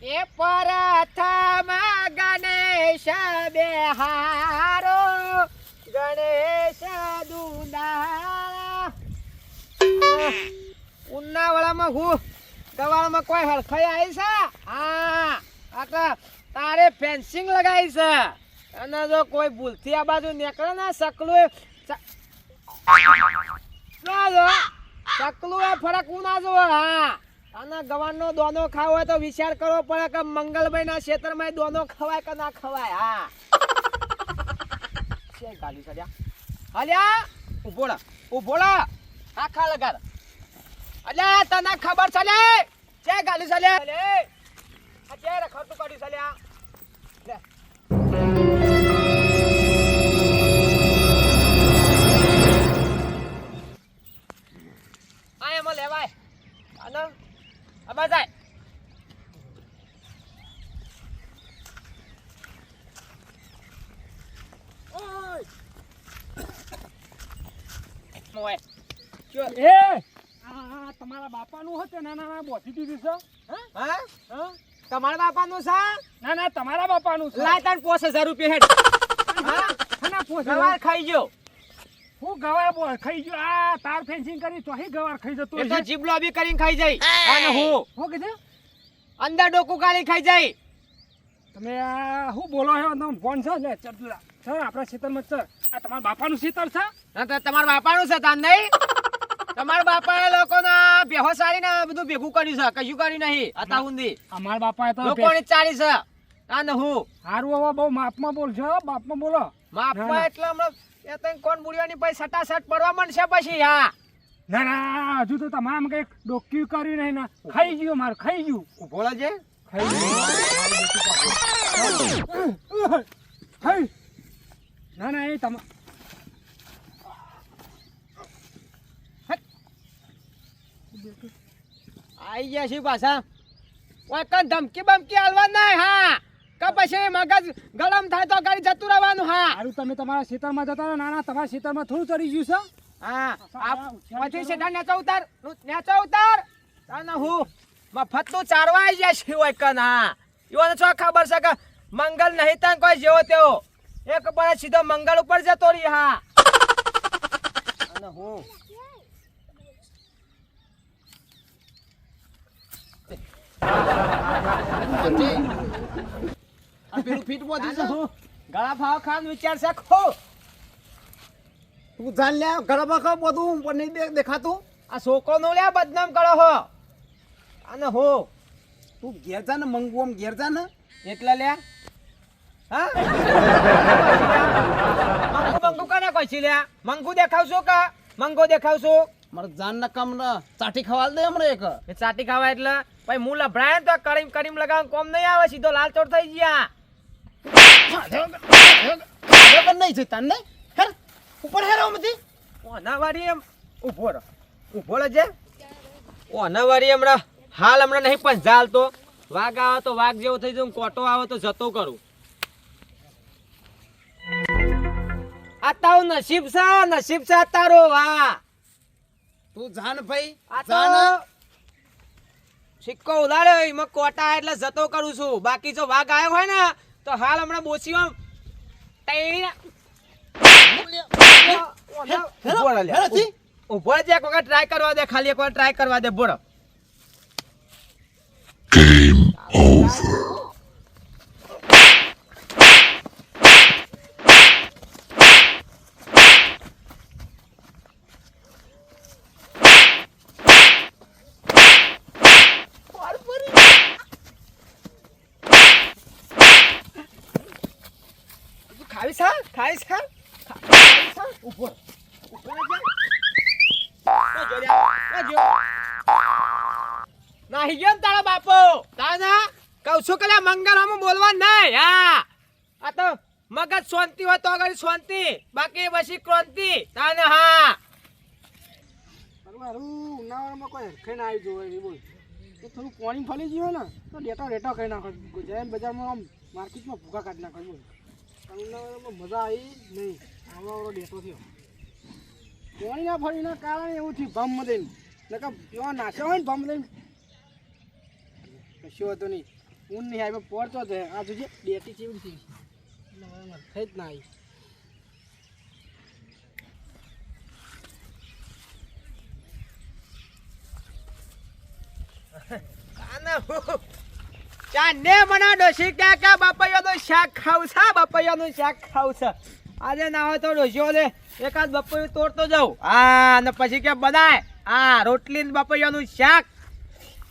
કે પ્રથમ ગણેશ બેહારો, ગણેશ દુદાળા. ઉનાવાળામાં હું દવાળામાં કોઈ હળખાઈ આવી છે? હા, આ તારે ફેન્સિંગ લગાવી છે. અને જો કોઈ ભૂલથી આ બાજુ નીકળે ને, સકલું એ- ના જો સકલું એ ફરક ના જો હા. અને ગવારનો દોનો ખાવો હોય તો વિચાર કરવો પડે કે મંગલભાઈ ના ક્ષેત્રમાં દોનો ખવાય કે ના ખવાય, હા. છે ગાલી સડ્યા હાલ્યા? ઊભો રહો ઊભો રહો. આખા લગાડ. અલ્યા, તને ખબર છે લે છે ગાલી સલે લે આ છે રે ખર્ચું સલ્યા લેવાય. અને આમાં જાય. તમારા બાપાનું હતું ના ના ના બોધી દીધું છે. હા? હા? તમારા બાપાનું છે? ના ના તમારા બાપાનું છે. લાય તાર પોસ હજાર રૂપિયા હેડ હા? ખાના પોસે ખાઈ ગયો. હું ગવાર બોલ ખાઈ ગયો. આ તાર ફેન્સિંગ કરી તો હી ગવાર ખાઈ જતો એ તો. જીબલો બી કરીને ખાઈ જાય અને હું હું કીધું? અંદર ડોકુ કાળી ખાઈ જાય તમે આ હું બોલો છો? તમે ફોન છે ને? ચડલા સર આપણા જ છે. આ તમારા બાપાનું શીતળ છે? ના તો તમારા બાપાનું છે તાન નહીં. તમારા બાપાએ લોકોના બેહો સારીને બધું ભેગું કર્યું છે. કશું કર્યું નહીં. હતા ઊંધી. અમારા બાપાએ તો લોકોની ચાલી છે અને હું. સારું હવે બહુ માપમાં બોલશો હો, બાપમાં બોલો. ના, માપમાં એટલે હમણાં એ તને કોણ બુડિયાની પછી સટાસટ પડવા મળશે પછી હા? ના ના હજુ તો તમામ કંઈક ડોક્યુ કર્યું નહીં ના. ખાઈ ગયું મારું ખાઈ ગયું. ઉભોળા રહેજે ખાઈ ગયું. ના ના એ તમા આઈ ગયા છે પાછા. કોઈ કઈ ધમકી બમકી હાલવા નહીં હા? કે પછી મગજ ગરમ થાય તો ગાડી જતું રહેવાનું હા. સારું તમે તમારા ખેતરમાં જતા રહો ના ના તમારા ખેતરમાં થોડું ચડી ગયું છે. હા પછી સીધા નેચો ઉતાર નેચો ઉતાર. હું મફત ચારવા આવી જાય છે હોય હા એવાને શું ખબર છે કે મંગલ નહીં તને કોઈ જેવો તેવો? એક પર સીધો મંગળ ઉપર જતો રહી હા. અને હું? આ પેલું ફીટ બોધી છે. ગળા ભાવ ખાન વિચાર છે ખો. તું જાણ લે ગરબા ખાવ બધું પણ નહીં દેખાતું. આ છોકરો નો લે બદનામ કરો હો. અને હો. તું ઘેર જા ને મંગુ આમ ઘેર જા ને. એટલે લે. હા? મંગુ મંગુ કને કોઈ છે લે? મંગુ દેખાવશો કા? મંગો દેખાવશો? મારે જાન ના કામ ના ચાટી ખવાલ દે હમણાં એક. ચાટી ખાવા એટલે? ભાઈ હું લભરાય તો કરીમ કરીમ લગાવ કોમ નહીં આવે સીધો લાલ ચોર થઈ ગયા. નહીં જતા ને હેર ઉપર હેરો મતી ઓના વારી એમ ઊભો રહો ઊભો રહેજે ઓના વારી હમણાં હાલ હમણાં નહીં પણ જાલ તો વાઘ આવે તો વાઘ જેવો થઈ જાઉં કોટો આવે તો જતો કરું. આ તારું નસીબ છે નસીબ છે, તારો વા તું જાન ભાઈ જાન સિક્કો ઉડાડ્યો એમાં કોટા એટલે જતો કરું છું. બાકી જો વાઘ આવ્યો હોય ને તો હાલ હમણાં બોચીમાં તૈણી ઊભો જ. એક વખત ટ્રાય કરવા દે ખાલી એક વાર ટ્રાય કરવા દે. બોલો. ખાવી છે ખાવી હા? ખાવી છે ઊભો રહે. ઊભો રહેજે. તો જો લે, તો જો. નાહી ગયો ને તારા બાપો તાના કહું છું કે લે મંગળમાં બોલવા નહીં હા? આ તો મગજ શાંતિ હોય તો આગળ શાંતિ બાકી પછી ક્રાંતિ. તાને હા? કોઈ હરખે ના આવી જોવે બોલ. તો થોડું પાણી ફરી ગયું ને તો ડેટો ડેટો કરી નાખો. જૈન બજારમાં માર્કેટમાં ભૂકા કાઢી નાખો મજા આવી નહીં. આવો આવડો ડેટો થયો. પાણીના ફળીના કારણે એવું થયું, ભમ દઈને નકર એવા નાખ્યો હોય ને ભમ દઈને કશું હતું નહીં. ઊન નહીં આવી પડતો જ આ જોજે ડેટી ચેવી થઈ. થઈ જ ના આવી. કાના ચાને મને ડોશી ક્યાં ક્યાં બાપૈયાનું શાક ખાવ છે? બપૈયાનું શાક ખાવ છે. આજે ના હોય તો ડોશીઓ લે. એકાદ બપૈયું તોડતો જાઉં. હા અને પછી કે બનાય? હા રોટલી ને બપૈયાનું શાક.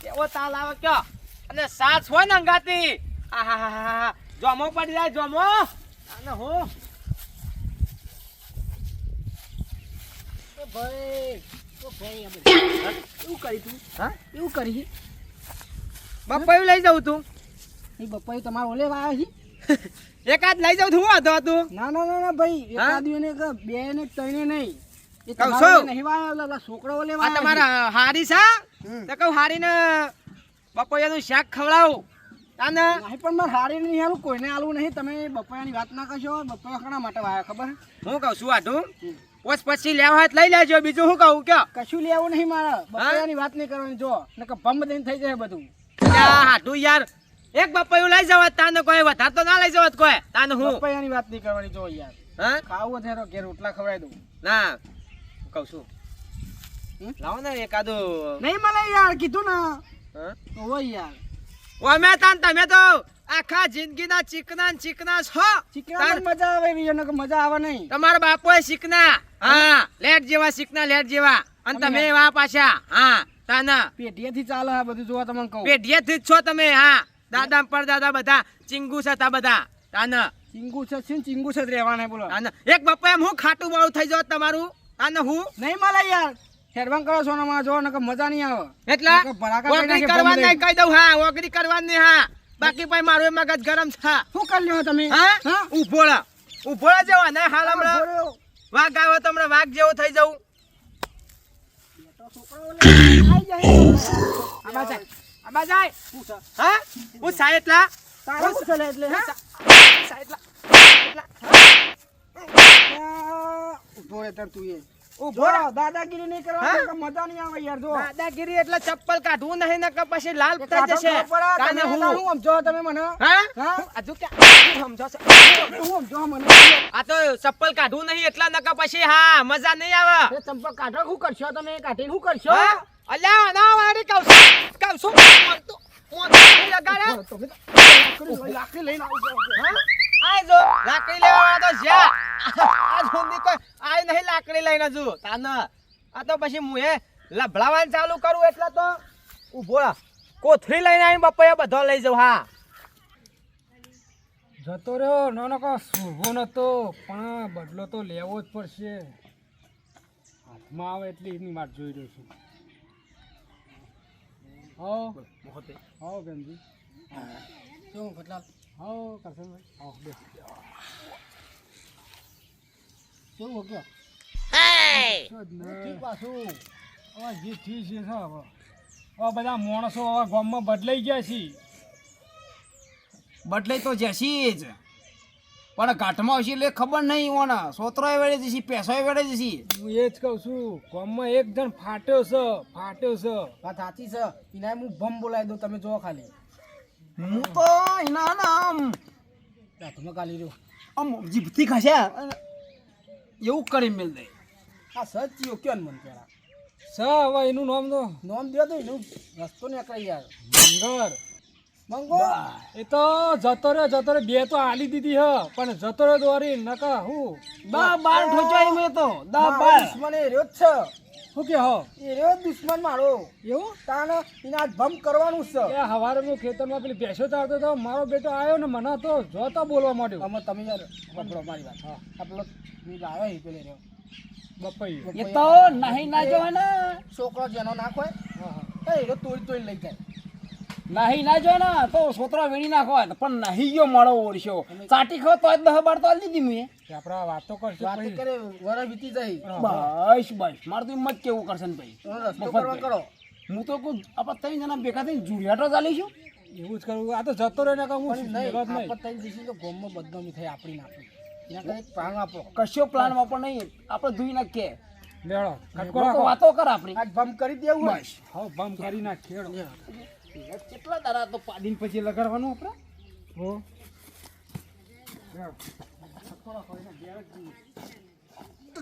કેવો તાલ આવે કયો? અને સાસ હોય ને અંગાતી. હા હા હા હા હા જોમો પડી જાય જોમો. અને હું? ભાઈ ભાઈ એવું કરી તું? હા? એવું કરી? બપૈયું લઈ જાઉં તું. એ બપ્પા તમારે ઓલે વાયો છે એકાદ લઈ જાઉં તું હું હતો? તું ના ના ના ના ભાઈ એક એકાદ ને બે ને ત્રણે નહીં. છોકરા તમારા હારી છે? હમ. તો કહું હારીને બપૈયાનું શાક ખવડાવું. તાને? નહીં પણ મારે હારી નહીં હાલું કોઈને આલું નહીં. તમે બપોયાની વાત ના કરશો બપૈયા ઘણા માટે વાયો ખબર હું? કહું છું આટું. પોસ પછી લેવા હોય લઈ લેજો બીજું શું કહું કે કશું લેવું નહીં મારા. બપૈયાની વાત નહીં કરવાની જો. કે ભમ દઈને થઈ જાય બધું. હાટું યાર. એક બાપા લઈ જવા તાને કોઈ વધારે તો ના લઈ જવા કોઈ. તાને હું? બપૈયાની વાત નહીં કરવાની જો યાર. હા? ખાવું હોય કે રોટલા ખવડાવી દઉં. ના. હું કહું છું. લાવો ને એકાદું. નહીં મને યાર કીધું ને? હોય યાર. મે તાન તમે તો આખા જિંદગીના ચીકના ચીકના છો. ચીકના મજા આવે એવી નકર મજા આવે નહીં. તમારા બાપોએ શીખના. હા લેટ જેવા શીખના લેટ જેવા. અને તમે વા એવા પાછા. હા તાના. પેટીએથી ચાલે આ બધું જોવા તમને કહું. પેઢીએથી જ છો તમે હા. દાદા પરદાદા બધા ચિંગુ છે તા બધા. તાને. ચિંગુ છે શું ચિંગુ છે રહેવાના બોલો. તાને. એક બાપા એમ હું ખાટું વાળું થઈ જાવ તમારું? તાને હું? નહીં મળે યાર. હેરવાન કરો ને જો નકર મજા નહીં આવે. એટલા ઓગળી કરવાની કહી દઉં હા ઓગળી કરવાની હા. બાકી ભાઈ મારું મગજ ગરમ છે. શું કરી લ્યો તમે? હા? હા? ઉભોળા. ઉભોળા જેવા ને હાલ હમણાં. વાઘ આવ્યો તો હમણાં વાઘ જેવો થઈ જવું આઈ જાય. આમાં જાય આમાં જાય શું છે? હા હું સાય એટલા તારે શું એટલે હા? એટલા આ, રહે તાર તું એ. ઊભો જો, દાદાગીરી નહીં હા? મજા નહીં આવે યાર જો દાદાગીરી એટલે ચપ્પલ કાઢવું નહીં નકર પછી લાલ થઈ જશે કાને તમે હું સમજો તમે મને હા હા? હજુ કે સમજો? સમજો મને આ તો ચપ્પલ કાઢવું નહીં એટલા નકર પછી હા મજા નહીં આવે ચપ્પલ કાઢો શું કરશો તમે કાઢીને શું કરશો? અલ્યા ના છું કહું છું મોન તો નહીં લગાડે તમે લાકડી લઈને આવી જાઓ. હા? આય જો લાકડી લેવા તો જ્યાં આ સુધી કોઈ આય નહીં લાકડી લઈને જો તાન આ તો પછી હું એ લભડાવાનું ચાલુ કરું એટલે તો ઊભો કોથરી લઈને આવીને બપૈયા બધો લઈ જાઉં હા જતો રહ્યો નાનો કો શુભો નતો. પણ બદલો તો લેવો જ પડશે. હાથમાં આવે એટલે એની વાત જોઈ રહ્યો છું. હો. હો બેનજી શું કેટલા હો કરશનભાઈ. હો બે. શું ઓકે ઠીક પાછું. હવે જે ઠીક છે હવે. હવે બધા માણસો હવે ગામમાં બદલાઈ ગયા છે. બદલાઈ તો જશી જ. પણ ઘાટમાં આવશે એટલે ખબર નહીં ઓના. સોતરો વેળે જશે પેસોય વેળે જશે. હું એ જ કહું છું કોમમાં એક જણ ફાટ્યો છે ફાટ્યો છે. વાત સાચી છે. એને હું બમ બોલાવી દઉં તમે જો ખાલી. હું તો એના આમ તમે ખાલી રહ્યો. આમ જીભથી ખાશે. એવું કરી મેલ દે. આ સચ્યો કયો ને મને પેલા સ હવે એનું નામ તો નામ દે તો એનું. રસ્તો ને કઈ યાર. મંગર મંગો. એ તો જતો રહ્યો જતો રહ્યો. બે તો આલી દીધી હ પણ જતો રહ્યો દોરી નકા હું? દા બાર ઠોચાઈ મે તો. દા બાર. દુશ્મન એ રહ્યો છે. શું કે હો? એ રહ્યો દુશ્મન મારો. એવું? તાન આજ ભમ કરવાનું છે. એ હવારે હું ખેતરમાં પેલી ભેંસો ચારતો તો મારો બેટો આવ્યો ને મને તો જોતો બોલવા માંડ્યો. અમે તમે યાર સાંભળો મારી વાત. હા. આ મી આવ્યો એ પેલે રહ્યો. બપઈ એ તો નહીં ના જો ને છોકરો જેનો નાખો એ એ તોડી તોડી લઈ જાય. નહીં ના જો ને તો સોતરા વીણી નાખો પણ નાહી ગયો મળો ઓરશો ચાટી ખો તો દહ બાર તો આલી દીધી મેં. આપડા વાતો કરશે વાત કરે વર વીતી જાય. બસ બસ. મારે તો એમ જ કેવું કરશે ને ભાઈ. કરો. હું તો કોઈ આપણે ત્રણ જણા ભેગા થઈને જુલિયાટો ચાલીશું એવું જ કરવું આ તો જતો રહે ને હું નહીં આપણે ત્રણ દિવસની તો ગોમમાં બદનામી થઈ આપણી નાખી પ્લાન આપો. કશો પ્લાન વાપર નહીં. આપણે ધોઈ નાખીએ. લેડો વાતો કર આપણી. આજ બમ કરી દેવું. બસ. હા બમ કરી નાખ ખેડો કેટલા દાડા તો પાડીને પછી લગાડવાનું આપણે? હો.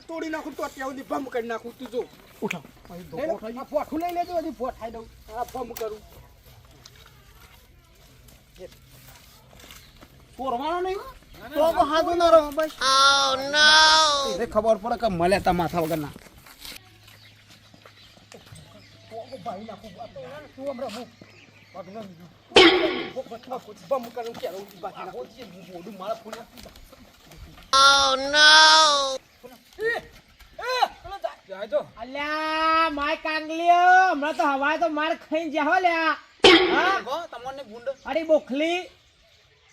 તોડી નાખું તો અત્યાર સુધી બમ કરી નાખું. તું જો. ઉઠા. પોઠું લઈ લેજો હજી પોઠ દઉં. આ બમ કરું. પોરવાનો નહીં તો હાથું ના રહો બસ. એને ખબર પડે કે મળે તા માથા વગરના. ભાઈ નાખું. ફૂલ no! અલ્યા માય કાંગલીઓ હમણાં તો હવાય તો માર ખાઈ હો લ્યા? તમને ગુંડ અરે બોખલી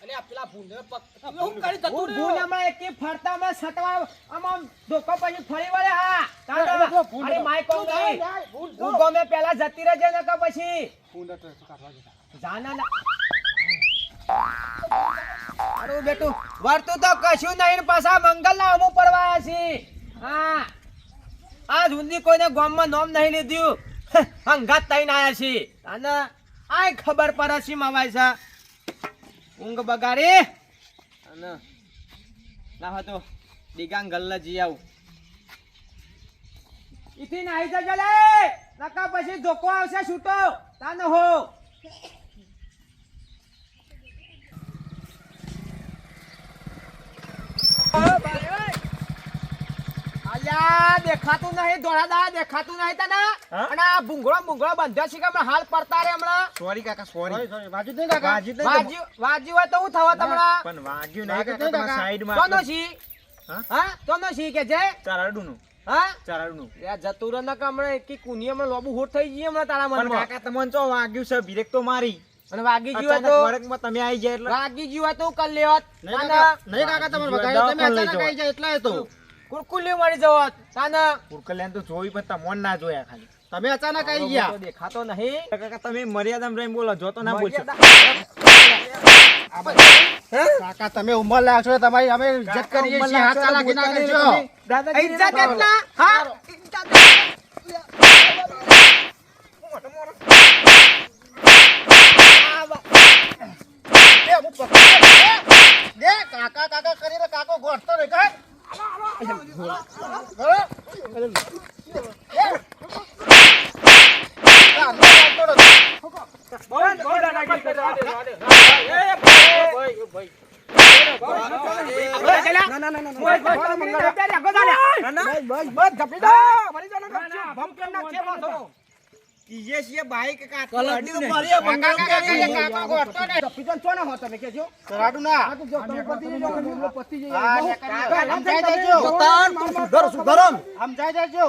અને આ પેલા ભૂંડે પગ હું કરી જતું રહ્યો. ભૂલ હમણાં ફરતા હમણાં સટવા આમ ધોકો પછી ફરી વળે હા અરે, ભૂંડ. માય તું જાય, કોંગલી જાય, હું ગમે પેલા જતી રહેજે નકર પછી. ભૂંડે તો કાઢવા જતા. જાના ના અરે બેટું વર્તું તો કશું નહીં ને પાછા મંગલ ના અમુ પડવાયા છે હા. આજ સુધી કોઈને ગામમાં નોમ નહીં લીધું. હંગાત તઈને આયા છે અને આય ખબર પડે છે મવાય છે. ઊંઘ બગાડી. અને ના હતો દીગાંગ ગલ્લા જી આવું. ઇથી નાઈ જજો લે. નકા પછી ધોકો આવશે છૂટો. તાનો હો. અલ્યા દેખાતું નહીં દોડાદા દેખાતું નહીં તને. અને આ ભૂંગળો ભૂંગળો બંધ્યો છે કે હમણાં હાલ પડતા રે હમણાં. સોરી કાકા સોરી સોરી, સોરી, વાંચી કાકા. વાજ્યું વાજ્યું વાજ્યું હોય તો હું થવા તમણા પણ વાજ્યું નહીં કાકા નહીં તમારા કાકા. સાઈડમાં કોનો છી હા? હા? કોનો છી કે છે નું હા? ચારાડુનું યા જતું રહે નકર હમણાં એકી કુની હમણાં લોબુ હોટ થઈ ગઈ હમણાં તારા પણ મનમાં. કાકા તમને ચો વાગ્યું છે બ્રેક તો મારી. અને વાગી ગયું તો વળગમાં તમે આવી જાય એટલે વાગી ગયું હોય તો કલ કરી લેવત. નહીં કાકા, નહીં કાકા તમારે તમે અચાનક આવી જાય એટલે તો. કુરકુલી મળી જવત. તાના કુરકલ્યાણ તો જોઈ પણ તમોન ના જોયા ખાલી. તમે અચાનક આવી ગયા. દેખાતો નહીં. કાકા તમે મર્યાદામાં રહીને બોલો જો તો ના બોલશો. કાકા તમે ઉંમર લાગશો છો તમારી અમે ઇજ્જત કરીએ છીએ હાથ ચાલાકી ના કરજો. ઇજ્જત એટલા હા? એ અમુક પકડી દે. દે કાકા કાકા કરીને કાકો ગોઠતો નહીં કાંઈ? બરાબર? આ અંદર આવતો નથી. બાઈક કાકા. રાડુ ના. હા, કાકા, સમજાઈ જજો. સમજાઈ જજો.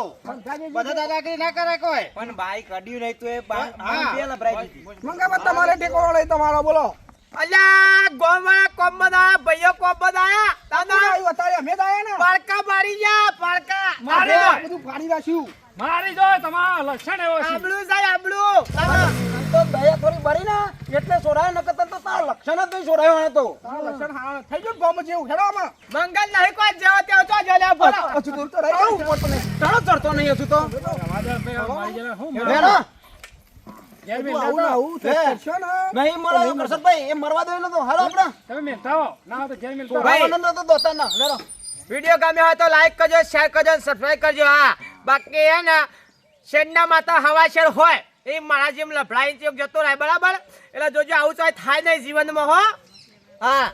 બધા દાદાગીરી ના કરે કોઈ પણ બાઈક અડ્યું નહીં તો એ બા- હા. બે લબરાઈ દીધી તમારે ટેકો તમારો બોલો અલ્યા ગોમવાળા કોમ બધા ભાઈઓ કોમ બધા તાના અત્યારે અમે જ આયા ને પાડકા મારી જા પાડકા મારે આ નાખ્યું મારી જો તમારા લક્ષણ એવો છે. આબળું જાય આબળું. તો દયા થોડી બળી ને. એટલે સોરાય નકર તો તારા લક્ષણ જ નહીં સોડાયો એને તો. તારા લક્ષણ હા થઈ ગયું ને જેવું હેડો આમાં. મંગલ નહીં કોઈ જેવો તેવો તો જો લ્યા બોલો હજુ દૂર તો રહી ગયું. ચડતો નહીં હજુ તો. હેડો. નહીં મરો એ મરવા દે હાલો આપણે. તમે મેલતા હો. ના હોય તો ઘેર મેલતા હો. ભાઈ. સોડાવાનો નતો દોસ્તાર ના. લેરો. વીડિયો ગમ્યો હોય તો લાઈક કરજો શેર કરજો સબસ્ક્રાઈબ કરજો હા. બાકી હે ને, શેરના માતા હવા શેર હોય, એ મારા જેમ લફડાઈ જતો રહે, બરાબર? એટલે જોજો આવું તો થાય નહીં જીવનમાં, હો. હા.